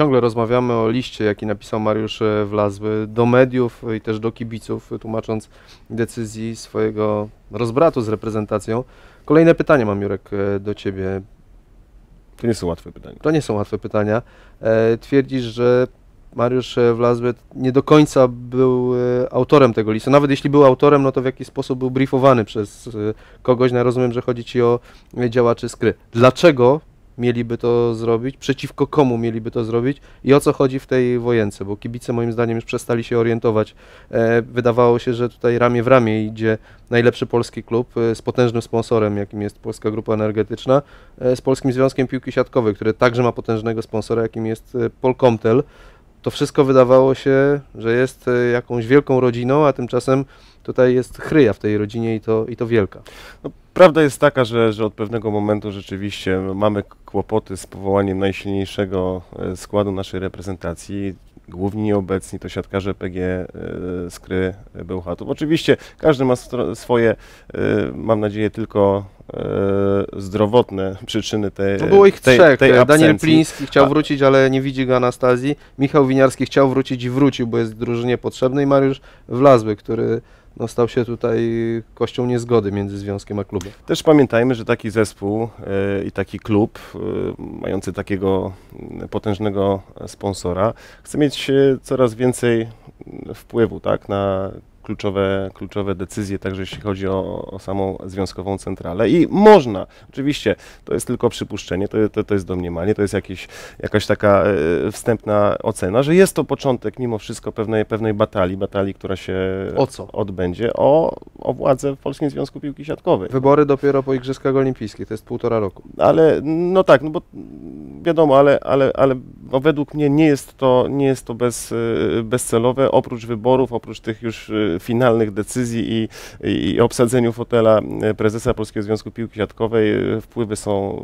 ciągle rozmawiamy o liście, jaki napisał Mariusz e, Wlazły do mediów i też do kibiców, tłumacząc decyzji swojego rozbratu z reprezentacją. Kolejne pytanie mam, Jurek, e, do Ciebie. To nie są łatwe pytania. To nie są łatwe pytania. E, twierdzisz, że Mariusz Wlazły nie do końca był autorem tego listu. Nawet jeśli był autorem, no to w jaki sposób był briefowany przez kogoś. No ja rozumiem, że chodzi Ci o działaczy skry. Dlaczego mieliby to zrobić? Przeciwko komu mieliby to zrobić? I o co chodzi w tej wojence? Bo kibice moim zdaniem już przestali się orientować. E, wydawało się, że tutaj ramię w ramię idzie najlepszy polski klub e, z potężnym sponsorem, jakim jest Polska Grupa Energetyczna, e, z Polskim Związkiem Piłki Siatkowej, który także ma potężnego sponsora, jakim jest Polkomtel to wszystko wydawało się, że jest jakąś wielką rodziną, a tymczasem tutaj jest chryja w tej rodzinie i to, i to wielka. No, prawda jest taka, że, że od pewnego momentu rzeczywiście mamy kłopoty z powołaniem najsilniejszego e, składu naszej reprezentacji. Główni nieobecni to siatkarze PG e, Skry Bełchatów. Oczywiście każdy ma swoje, e, mam nadzieję, tylko e, zdrowotne przyczyny tej, No było ich tej, trzech. tej E, Daniel. Pliński chciał wrócić, ale nie widzi go Anastazji. Michał Winiarski chciał wrócić i wrócił, bo jest drużynie potrzebny. I Mariusz Wlazły, który no, stał się tutaj kością niezgody między związkiem a klubem. Też pamiętajmy, że taki zespół e, i taki klub, e, mający takiego potężnego sponsora, chce mieć e, coraz więcej wpływu tak, na kluczowe, kluczowe decyzje, także jeśli chodzi o, o samą związkową centralę. I można, oczywiście, to jest tylko przypuszczenie, to, to, to jest domniemanie, to jest jakieś, jakaś taka e, wstępna ocena, że jest to początek mimo wszystko pewnej, pewnej batalii, batalii, która się O co? odbędzie, o, o władzę w Polskim Związku Piłki Siatkowej. Wybory dopiero po Igrzyskach Olimpijskich, to jest półtora roku. Ale no tak, no bo wiadomo, ale, ale, ale no według mnie nie jest to, nie jest to bez, y, bezcelowe. Oprócz wyborów, oprócz tych już y, finalnych decyzji i, i, i obsadzeniu fotela y, prezesa Polskiego Związku Piłki Siatkowej, wpływy są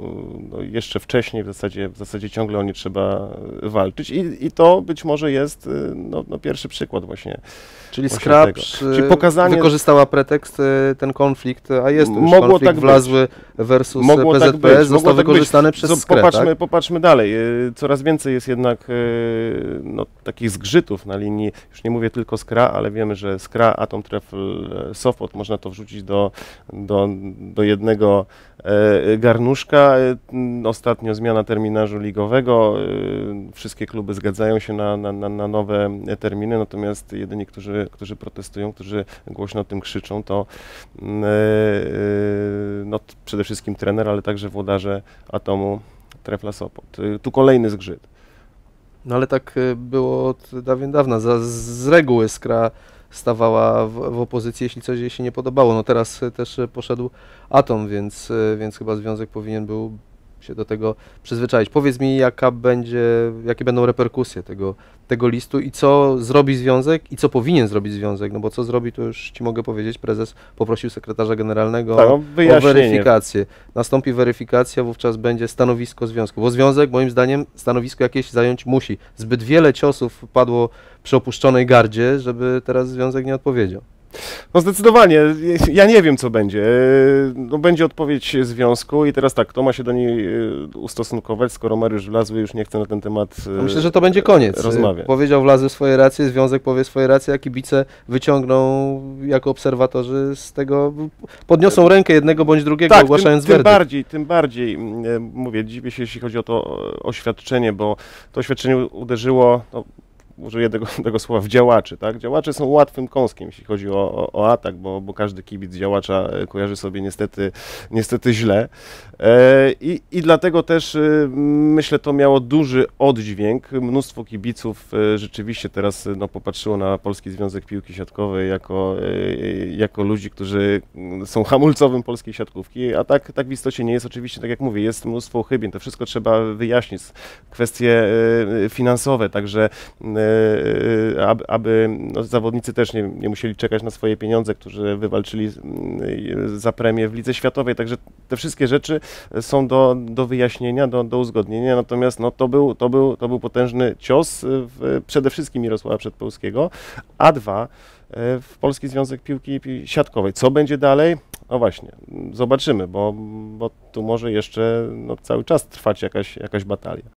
no, jeszcze wcześniej, w zasadzie, w zasadzie ciągle o nie trzeba walczyć i, i to być może jest no, no pierwszy przykład właśnie. Czyli Scrap. Czyli pokazanie- wykorzystała pretekst ten konflikt, a jest już Mogło konflikt tak Wlazły versus Mogło PZPS, tak być, został mogło tak wykorzystany być. przez Skrę, popatrzmy, tak? popatrzmy dalej. Coraz więcej jest jednak y, no, takich zgrzytów na linii, już nie mówię tylko Skra, ale wiemy, że Skra, Atom Trefl, e, Sopot, można to wrzucić do, do, do jednego e, garnuszka. E, Ostatnio zmiana terminarzu ligowego. Wszystkie kluby zgadzają się na, na, na, nowe terminy, natomiast jedyni, którzy, którzy protestują, którzy głośno o tym krzyczą, to mm, no, przede wszystkim trener, ale także włodarze Atomu Trefla Sopot. Tu kolejny zgrzyt. No ale tak e, było od dawien dawna. Za, z reguły Skra stawała w, w opozycji, jeśli coś jej się nie podobało. No teraz e, też e, poszedł Atom, więc, więc chyba związek powinien był się do tego przyzwyczaić. Powiedz mi, jaka będzie, jakie będą reperkusje tego, tego listu i co zrobi związek i co powinien zrobić związek, no bo co zrobi, to już Ci mogę powiedzieć. Prezes poprosił sekretarza generalnego Tak, no, o wyjaśnienie. weryfikację. Nastąpi weryfikacja, wówczas będzie stanowisko związku. Bo związek, moim zdaniem, stanowisko jakieś zająć musi. Zbyt wiele ciosów padło przy opuszczonej gardzie, żeby teraz związek nie odpowiedział. No zdecydowanie. Ja nie wiem, co będzie. E, No, będzie odpowiedź związku i teraz tak, kto ma się do niej e, ustosunkować, skoro Mariusz Wlazły już nie chce na ten temat e, Myślę, że to będzie koniec. rozmawiać. Powiedział Wlazy swoje racje, związek powie swoje racje, a kibice wyciągną jako obserwatorzy z tego, podniosą rękę jednego bądź drugiego, Tak, tym, ogłaszając tym werdykt. bardziej, tym bardziej, mówię, dziwię się, jeśli chodzi o to oświadczenie, bo to oświadczenie uderzyło, no, użyję tego, tego słowa, w działaczy, tak? Działacze są łatwym kąskiem, jeśli chodzi o, o, o atak, bo, bo każdy kibic działacza e, kojarzy sobie niestety, niestety źle. E, i, I dlatego też e, myślę, to miało duży oddźwięk. Mnóstwo kibiców rzeczywiście teraz no, popatrzyło na Polski Związek Piłki Siatkowej jako, jako ludzi, którzy mm, są hamulcowym polskiej siatkówki, a tak, tak w istocie nie jest. Oczywiście, tak jak mówię, jest mnóstwo uchybień, to wszystko trzeba wyjaśnić. Kwestie finansowe, także aby, aby no, zawodnicy też nie, nie musieli czekać na swoje pieniądze, którzy wywalczyli mm, za premię w Lidze Światowej, także te wszystkie rzeczy są do, do wyjaśnienia, do, do uzgodnienia, natomiast no, to, był, to, był, to był potężny cios w, przede wszystkim Mirosława Przedpełskiego, a dwa e, w Polski Związek Piłki Pi- Siatkowej. Co będzie dalej? No właśnie, zobaczymy, bo, bo tu może jeszcze no, cały czas trwać jakaś, jakaś batalia.